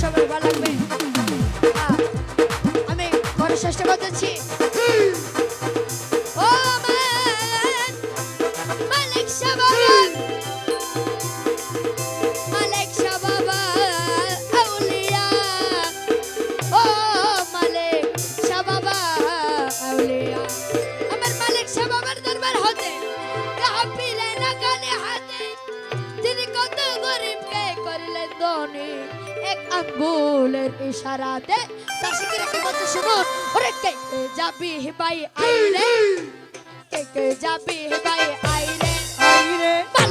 সবার ভালো লাগবে। আঙ্গুলের ইশারাতে তাসিকে রেখে বলছে শুনুন ওরে কে যাবি বাই আইরে কে যাবি বাই আইরে আইরে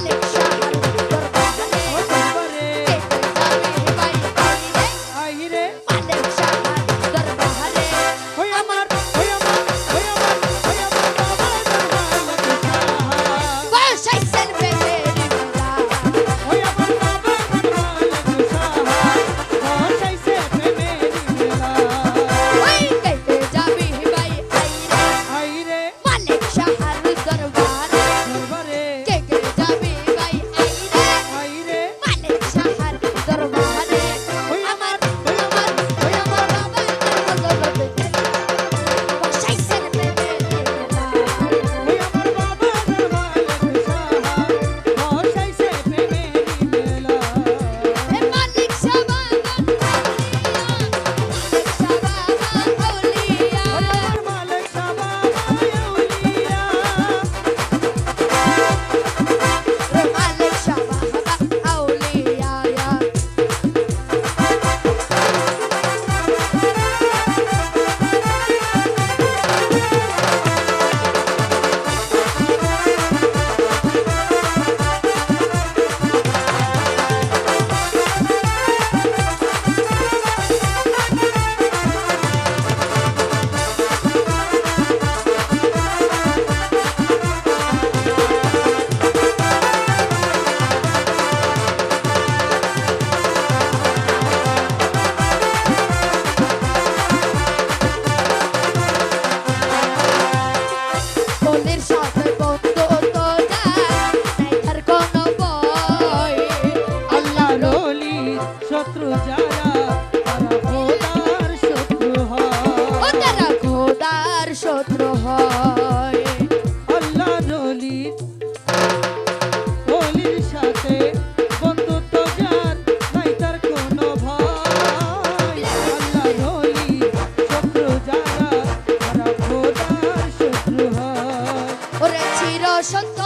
বসন্ত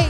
এই